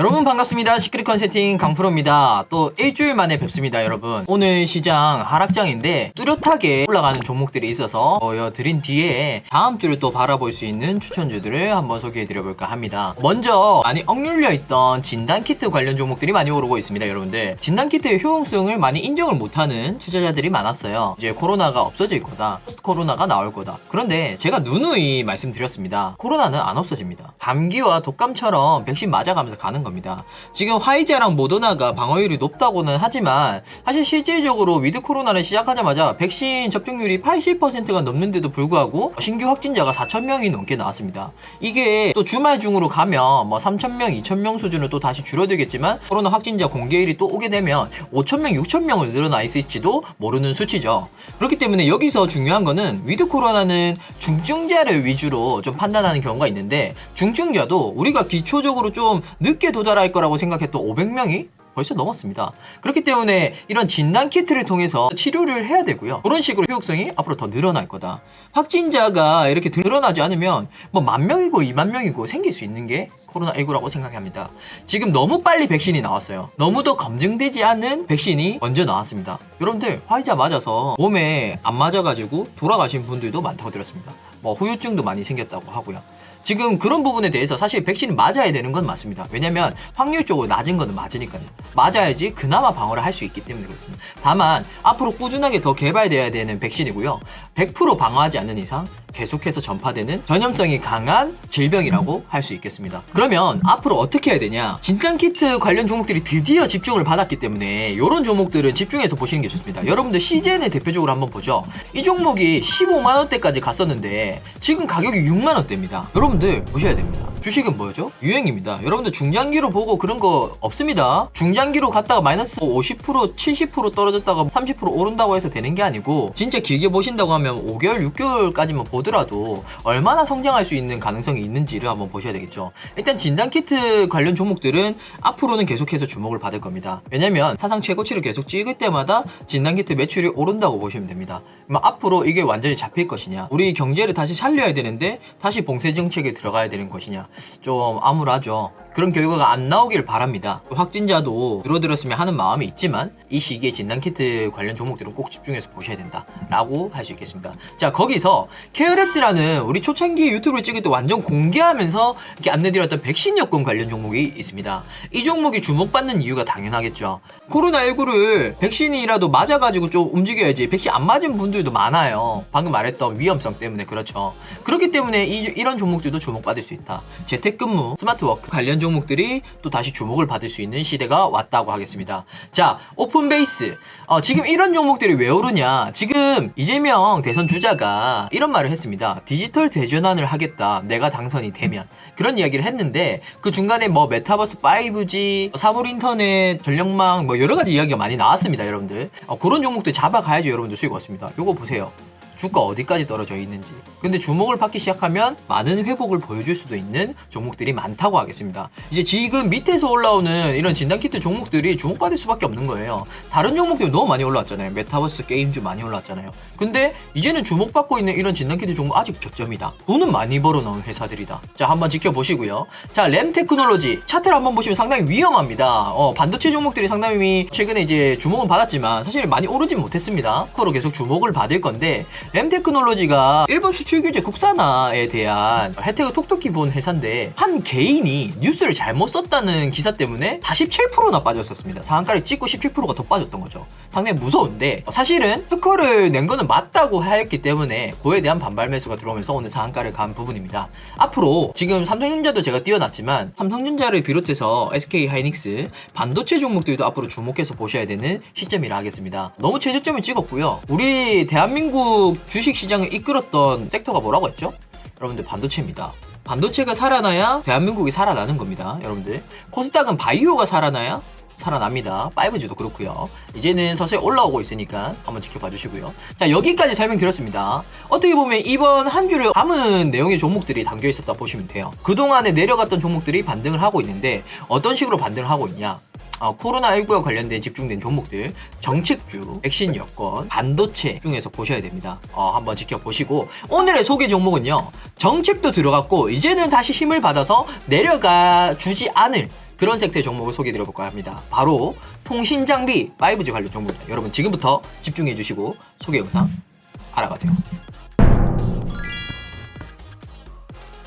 여러분 반갑습니다. 시크릿 컨설팅 강프로입니다. 또 일주일 만에 뵙습니다, 여러분. 오늘 시장 하락장인데 뚜렷하게 올라가는 종목들이 있어서 보여드린 뒤에 다음 주를 또 바라볼 수 있는 추천주들을 한번 소개해드려볼까 합니다. 먼저 많이 억눌려 있던 진단키트 관련 종목들이 많이 오르고 있습니다, 여러분들. 진단키트의 효용성을 많이 인정을 못하는 투자자들이 많았어요. 이제 코로나가 없어질 거다. 포스트 코로나가 나올 거다. 그런데 제가 누누이 말씀드렸습니다. 코로나는 안 없어집니다. 감기와 독감처럼 백신 맞아가면서 가는 겁니다. 지금 화이자랑 모더나가 방어율이 높다고는 하지만 사실 실질적으로 위드 코로나를 시작하자마자 백신 접종률이 80%가 넘는데도 불구하고 신규 확진자가 4,000명이 넘게 나왔습니다. 이게 또 주말 중으로 가면 뭐 3,000명, 2,000명 수준은 또 다시 줄어들겠지만 코로나 확진자 공개일이 또 오게 되면 5,000명, 6,000명을 늘어나 있을지도 모르는 수치죠. 그렇기 때문에 여기서 중요한 거는 위드 코로나는 중증자를 위주로 좀 판단하는 경우가 있는데 중증자도 우리가 기초적으로 좀 늦게 도 달할 거라고 생각했던 500명이 벌써 넘었습니다. 그렇기 때문에 이런 진단 키트를 통해서 치료를 해야 되고요. 그런 식으로 효용성이 앞으로 더 늘어날 거다. 확진자가 이렇게 늘어나지 않으면 뭐 만 명이고 2만 명이고 생길 수 있는 게 코로나19라고 생각합니다. 지금 너무 빨리 백신이 나왔어요. 너무도 검증되지 않은 백신이 먼저 나왔습니다. 여러분들 화이자 맞아서 몸에 안 맞아가지고 돌아가신 분들도 많다고 들었습니다. 뭐 후유증도 많이 생겼다고 하고요. 지금 그런 부분에 대해서 사실 백신을 맞아야 되는 건 맞습니다. 왜냐면 확률적으로 낮은 거는 맞으니까요. 맞아야지 그나마 방어를 할 수 있기 때문에 그렇습니다. 다만 앞으로 꾸준하게 더 개발돼야 되는 백신이고요. 100% 방어하지 않는 이상 계속해서 전파되는 전염성이 강한 질병이라고 할 수 있겠습니다. 그러면 앞으로 어떻게 해야 되냐? 진단 키트 관련 종목들이 드디어 집중을 받았기 때문에 이런 종목들은 집중해서 보시는 게 좋습니다. 여러분들 CJN을 대표적으로 한번 보죠. 이 종목이 15만 원대까지 갔었는데 지금 가격이 6만 원대입니다. 여러분 들 보셔야 됩니다. 주식은 뭐죠? 유행입니다. 여러분들 중장기로 보고 그런 거 없습니다. 중장기로 갔다가 마이너스 50% 70% 떨어졌다가 30% 오른다고 해서 되는 게 아니고 진짜 길게 보신다고 하면 5개월 6개월까지만 보더라도 얼마나 성장할 수 있는 가능성이 있는지를 한번 보셔야 되겠죠. 일단 진단키트 관련 종목들은 앞으로는 계속해서 주목을 받을 겁니다. 왜냐면 사상 최고치를 계속 찍을 때마다 진단키트 매출이 오른다고 보시면 됩니다. 앞으로 이게 완전히 잡힐 것이냐 우리 경제를 다시 살려야 되는데 다시 봉쇄 정책 에 들어가야 되는 것이냐 좀 암울하죠. 그런 결과가 안 나오길 바랍니다. 확진자도 줄어들었으면 하는 마음이 있지만 이 시기에 진단키트 관련 종목들은 꼭 집중해서 보셔야 된다라고 할 수 있겠습니다. 자 거기서 케어랩스라는 우리 초창기 유튜브를 찍을 때 완전 공개하면서 이렇게 안내드렸던 백신 여권 관련 종목이 있습니다. 이 종목이 주목받는 이유가 당연하겠죠. 코로나19를 백신이라도 맞아가지고 좀 움직여야지 백신 안 맞은 분들도 많아요. 방금 말했던 위험성 때문에 그렇죠. 그렇기 때문에 이, 이런 종목들 도 주목받을 수 있다. 재택근무, 스마트워크 관련 종목들이 또 다시 주목을 받을 수 있는 시대가 왔다고 하겠습니다. 자, 오픈베이스. 어, 지금 이런 종목들이 왜 오르냐? 지금 이재명 대선 주자가 이런 말을 했습니다. 디지털 대전환을 하겠다. 내가 당선이 되면. 그런 이야기를 했는데 그 중간에 뭐 메타버스 5G, 사물 인터넷, 전력망 뭐 여러 가지 이야기가 많이 나왔습니다, 여러분들. 어, 그런 종목들 잡아가야죠, 여러분들 수익 왔습니다. 요거 보세요. 주가 어디까지 떨어져 있는지. 근데 주목을 받기 시작하면 많은 회복을 보여줄 수도 있는 종목들이 많다고 하겠습니다. 이제 지금 밑에서 올라오는 이런 진단키트 종목들이 주목받을 수밖에 없는 거예요. 다른 종목들이 너무 많이 올라왔잖아요. 메타버스 게임즈 많이 올라왔잖아요. 근데 이제는 주목받고 있는 이런 진단키트 종목 아직 저점이다. 돈은 많이 벌어놓은 회사들이다. 자, 한번 지켜보시고요. 자, 램 테크놀로지 차트를 한번 보시면 상당히 위험합니다. 어, 반도체 종목들이 상당히 최근에 이제 주목은 받았지만 사실 많이 오르진 못했습니다. 앞으로 계속 주목을 받을 건데 램테크놀로지가 일본 수출 규제 국산화에 대한 혜택을 톡톡히 본 회사인데 한 개인이 뉴스를 잘못 썼다는 기사 때문에 47%나 빠졌었습니다. 상한가를 찍고 17%가 더 빠졌던 거죠. 상당히 무서운데 사실은 특허를 낸 거는 맞다고 하였기 때문에 그에 대한 반발 매수가 들어오면서 오늘 상한가를 간 부분입니다. 앞으로 지금 삼성전자도 제가 띄워놨지만 삼성전자를 비롯해서 SK 하이닉스 반도체 종목들도 앞으로 주목해서 보셔야 되는 시점이라 하겠습니다. 너무 최저점을 찍었고요. 우리 대한민국 주식 시장을 이끌었던 섹터가 뭐라고 했죠? 여러분들 반도체입니다. 반도체가 살아나야 대한민국이 살아나는 겁니다. 여러분들. 코스닥은 바이오가 살아나야 살아납니다. 5G도 그렇고요. 이제는 서서히 올라오고 있으니까 한번 지켜봐 주시고요. 자, 여기까지 설명드렸습니다. 어떻게 보면 이번 한 주를 담은 내용의 종목들이 담겨 있었다 보시면 돼요. 그동안에 내려갔던 종목들이 반등을 하고 있는데 어떤 식으로 반등을 하고 있냐? 어, 코로나19와 관련된 집중된 종목들, 정책주, 백신 여건, 반도체 중에서 보셔야 됩니다. 어, 한번 지켜보시고 오늘의 소개 종목은요. 정책도 들어갔고 이제는 다시 힘을 받아서 내려가 주지 않을 그런 섹터의 종목을 소개해 드려볼까 합니다. 바로 통신 장비 5G 관련 종목입니다. 여러분 지금부터 집중해 주시고 소개 영상 알아가세요.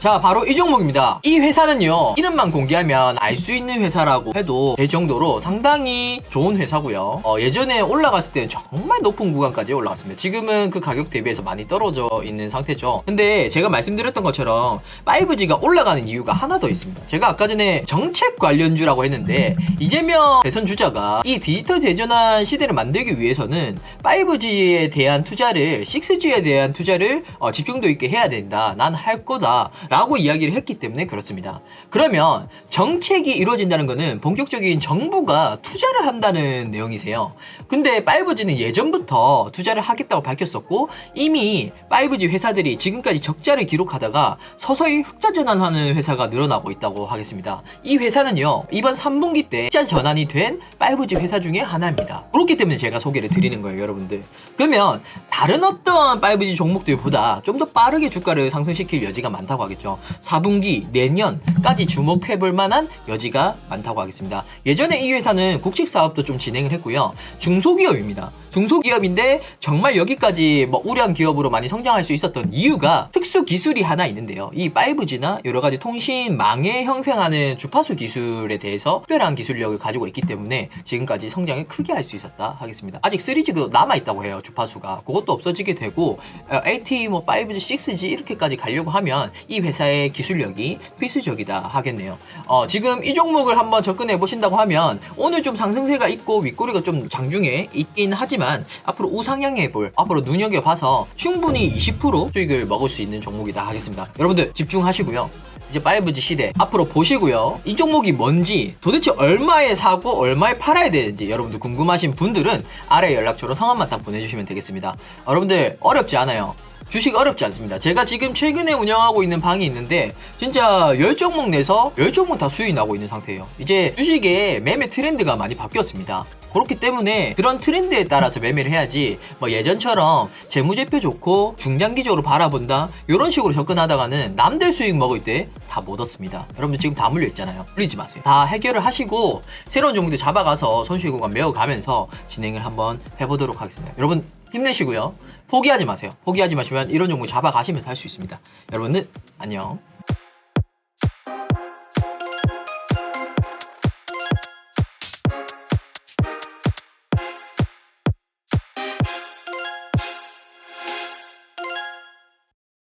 자, 바로 이 종목입니다. 이 회사는요, 이름만 공개하면 알 수 있는 회사라고 해도 될 정도로 상당히 좋은 회사고요. 어, 예전에 올라갔을 때는 정말 높은 구간까지 올라갔습니다. 지금은 그 가격 대비해서 많이 떨어져 있는 상태죠. 근데 제가 말씀드렸던 것처럼 5G가 올라가는 이유가 하나 더 있습니다. 제가 아까 전에 정책 관련주라고 했는데 이재명 대선 주자가 이 디지털 대전환 시대를 만들기 위해서는 5G에 대한 투자를 6G에 대한 투자를 어, 집중도 있게 해야 된다. 난 할 거다. 라고 이야기를 했기 때문에 그렇습니다. 그러면 정책이 이루어진다는 것은 본격적인 정부가 투자를 한다는 내용이세요. 근데 5G는 예전부터 투자를 하겠다고 밝혔었고 이미 5G 회사들이 지금까지 적자를 기록하다가 서서히 흑자 전환하는 회사가 늘어나고 있다고 하겠습니다. 이 회사는요 이번 3분기 때 흑자 전환이 된 5G 회사 중에 하나입니다. 그렇기 때문에 제가 소개를 드리는 거예요, 여러분들. 그러면 다른 어떤 5G 종목들보다 좀 더 빠르게 주가를 상승시킬 여지가 많다고 하겠죠. 4분기 내년까지 주목해 볼 만한 여지가 많다고 하겠습니다. 예전에 이 회사는 국책 사업도 좀 진행을 했고요. 중소기업입니다. 중소기업인데 정말 여기까지 뭐 우량 기업으로 많이 성장할 수 있었던 이유가 특수 기술이 하나 있는데요. 이 5G나 여러 가지 통신망에 형성하는 주파수 기술에 대해서 특별한 기술력을 가지고 있기 때문에 지금까지 성장을 크게 할 수 있었다 하겠습니다. 아직 3G도 남아 있다고 해요. 주파수가 그것도 없어지게 되고 어, LTE 뭐 5G, 6G 이렇게까지 가려고 하면 이 회사의 기술력이 필수적이다 하겠네요. 어, 지금 이 종목을 한번 접근해 보신다고 하면 오늘 좀 상승세가 있고 윗꼬리가 좀 장중에 있긴 하지만 앞으로 우상향해 볼 앞으로 눈여겨봐서 충분히 20% 수익을 먹을 수 있는 종목이다 하겠습니다. 여러분들 집중하시고요. 이제 5G 시대 앞으로 보시고요. 이 종목이 뭔지 도대체 얼마에 사고 얼마에 팔아야 되는지 여러분들 궁금하신 분들은 아래 연락처로 성함만 딱 보내주시면 되겠습니다. 여러분들 어렵지 않아요. 주식 어렵지 않습니다. 제가 지금 최근에 운영하고 있는 방이 있는데 진짜 10종목 내서 10종목 다 수익이 나고 있는 상태예요. 이제 주식의 매매 트렌드가 많이 바뀌었습니다. 그렇기 때문에 그런 트렌드에 따라서 매매를 해야지 뭐 예전처럼 재무제표 좋고 중장기적으로 바라본다 이런 식으로 접근하다가는 남들 수익 먹을 때 다 못 얻습니다. 여러분들 지금 다 물려 있잖아요. 물리지 마세요. 다 해결을 하시고 새로운 종목들 잡아가서 손실 구간 메워가면서 진행을 한번 해보도록 하겠습니다. 여러분 힘내시고요. 포기하지 마세요. 포기하지 마시면 이런 종목 잡아가시면서 할 수 있습니다. 여러분들 안녕.